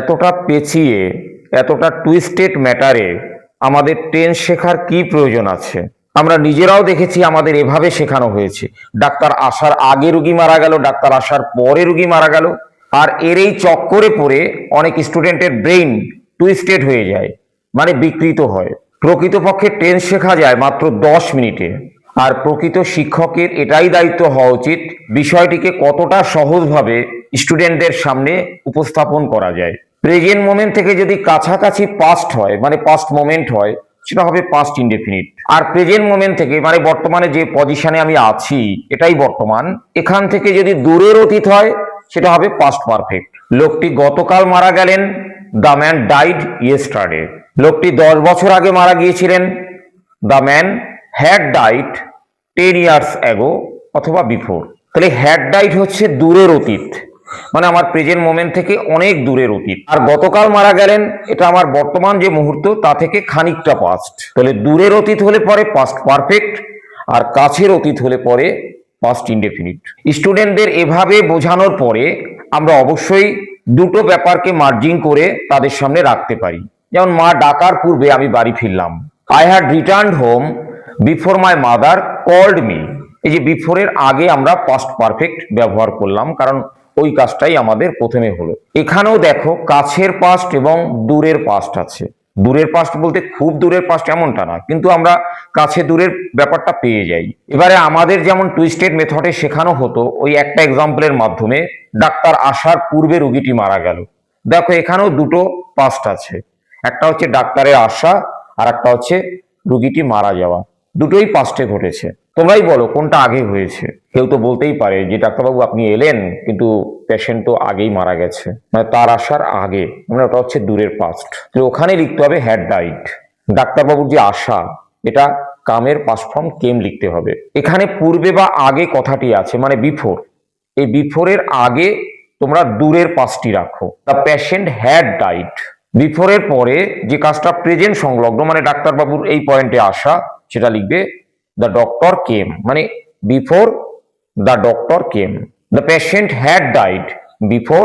এতটা পেঁচিয়ে, এতটা টুইস্টেড ম্যাটারে আমাদের টেন্স শেখার কি প্রয়োজন আছে? আমরা নিজেরাও দেখেছি আমাদের এভাবে শেখানো হয়েছে। ডাক্তার আসার আগে রুগী মারা গেল, ডাক্তার আসার পরে রুগী মারা গেল। আর এর এই চক্করে পড়ে অনেক স্টুডেন্টের ব্রেইন টুইস্টেড হয়ে যায় মানে বিকৃত হয়। প্রকৃতপক্ষে টেন্স শেখা যায় মাত্র দশ মিনিটে। আর প্রকৃত শিক্ষকের এটাই দায়িত্ব হওয়া উচিত, বিষয়টিকে কতটা সহজভাবে স্টুডেন্টদের সামনে উপস্থাপন করা যায়। প্রেজেন্ট মোমেন্ট থেকে যদি কাছাকাছি পাস্ট হয় মানে পাস্ট মোমেন্ট হয়, সেটা হবে পাস্ট ইনডেফিনিট আর প্রেজেন্ট মোমেন্ট থেকে মানে বর্তমানে যে পজিশনে আমি আছি, এটাই বর্তমান। এখান থেকে যদি দূরের অতীত হয়, সেটা হবে পাস্ট পারফেক্ট লোকটি গতকাল মারা গেলেন দ্য ম্যান ডাইড ইয়েস্টারডে লোকটি দশ বছর আগে মারা গিয়েছিলেন the man had died ten years ago অথবা বিফোর তাহলে হ্যাড ডাইট হচ্ছে দূরের অতীত। মানে আমার প্রেজেন্ট মোমেন্ট থেকে অনেক দূরের অতীত। আর গতকাল মারা গেলেন, এটা আমার বর্তমান যে মুহূর্ত, তা থেকে খানিকটা পাস্ট তাহলে দূরের অতীত হলে পরে পাস্ট পারফেক্ট আর কাছের অতীত হলে পরে পাস্ট ইনডেফিনিট স্টুডেন্টদের এভাবে বোঝানোর পরে আমরা অবশ্যই দুটো ব্যাপারকে মার্জিং করে তাদের সামনে রাখতে পারি। যেমন মা ডাকার পূর্বে আমি বাড়ি ফিরলাম। I had return home before my mother called me এই যে বিফোরের আগে আমরা পাস্ট পারফেক্ট ব্যবহার করলাম, কারণ ওই কাজটাই আমাদের প্রথমে হলো। এখানেও দেখো কাছের পাস্ট এবং দূরের পাস্ট আছে। দূরের পাস্ট বলতে খুব দূরের পাস্ট এমনটা না, কিন্তু আমরা কাছে দূরের ব্যাপারটা পেয়ে যাই। এবারে আমাদের যেমন টুইস্টেড মেথডে শেখানো হতো, ওই একটা এক্সাম্পলের মাধ্যমে ডাক্তার আসার পূর্বে রুগীটি মারা গেল। দেখো এখানেও দুটো পাস্ট আছে। একটা হচ্ছে ডাক্তারের আসা, আর একটা হচ্ছে রুগীটি মারা যাওয়া। দুটোই পাস্টে ঘটেছে। তোমরাই বলো, কোনটা আগে হয়েছে? কেউ তো বলতেই পারে যে ডাক্তারবাবু আপনি এলেন, কিন্তু পেশেন্ট তো আগেই মারা গেছে। মানে তার আসার আগে মানে ওটা হচ্ছে দূরের পাস্ট ওখানে লিখতে হবে হ্যাড ডাইট ডাক্তারবাবুর যে আশা, এটা কামের পাস্ট ফর্ম কেম লিখতে হবে। এখানে পূর্বে বা আগে কথাটি আছে মানে বিফোর এই বিফোরের আগে তোমরা দূরের পাশটি রাখো। দ্য পেশেন্ট হ্যাড ডাইট বিফোরের পরে যে কাজটা প্রেজেন্ট সংলগ্ন মানে ডাক্তারবাবুর এই পয়েন্টে আসা সেটা লিখবে দ্য ডক্টর কেম মানে before the doctor came the patient had died before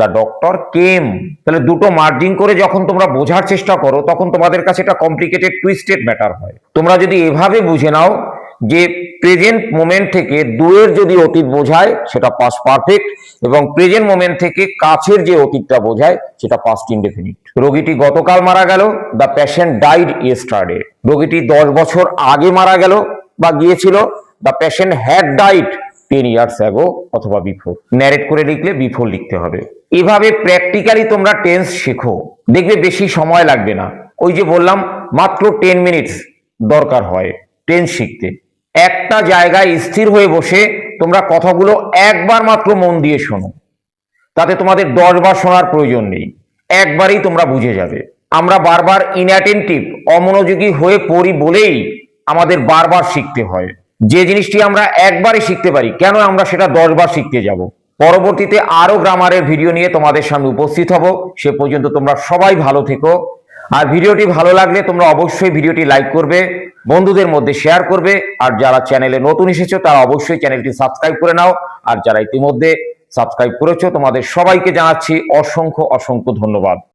the doctor came তাহলে দুটো মার্জিং করে যখন তোমরা বোঝার চেষ্টা করো, তখন তোমাদের কাছে এটা কমপ্লিকেটেড টুইস্টেড ম্যাটার হয়। তোমরা যদি এভাবে বুঝে নাও যে প্রেজেন্ট মোমেন্ট থেকে দূরের যদি অতীত বোঝায়, সেটা পাস পারফেক্ট এবং প্রেজেন্ট মোমেন্ট থেকে কাছের যে অতীতটা বোঝায়, সেটা পাস্ট ইনডেফিনিট রোগীটি গতকাল মারা গেল দ্য পেশেন্ট ডাইড ইয়েস্টারডে রোগীটি দশ বছর আগে মারা গেল বা গিয়েছিল the patient had died ten years ago অথবা বিফোর ন্যারেট করে লিখলে বিফোর লিখতে হবে। এভাবে প্র্যাকটিক্যালি তোমরা টেন্স শেখো। দেখবে বেশি সময় লাগবে না। ওই যে বললাম, মাত্র টেন মিনিটস দরকার হয় টেন্স শিখতে। একটা জায়গায় স্থির হয়ে বসে তোমরা কথাগুলো একবার মাত্র মন দিয়ে শোনো। তাতে তোমাদের দশ বার শোনার প্রয়োজন নেই। একবারই তোমরা বুঝে যাবে। আমরা বারবার ইনঅ্যাটেন্টিভ অমনোযোগী হয়ে পড়ি বলেই আমাদের বারবার শিখতে হয়। যে জিনিসটি আমরা একবারই শিখতে পারি, কেন আমরা সেটা দশ বার শিখতে যাব? পরবর্তীতে আরও গ্রামারের ভিডিও নিয়ে তোমাদের সামনে উপস্থিত হব। সে পর্যন্ত তোমরা সবাই ভালো থেকো। আর ভিডিওটি ভালো লাগলে তোমরা অবশ্যই ভিডিওটি লাইক করবে। বন্ধুদের মধ্যে শেয়ার করবে। আর যারা চ্যানেলে নতুন এসেছ, তারা অবশ্যই চ্যানেলটি সাবস্ক্রাইব করে নাও। আর যারা ইতিমধ্যে সাবস্ক্রাইব করেছ, তোমাদের সবাইকে জানাচ্ছি অসংখ্য অসংখ্য ধন্যবাদ।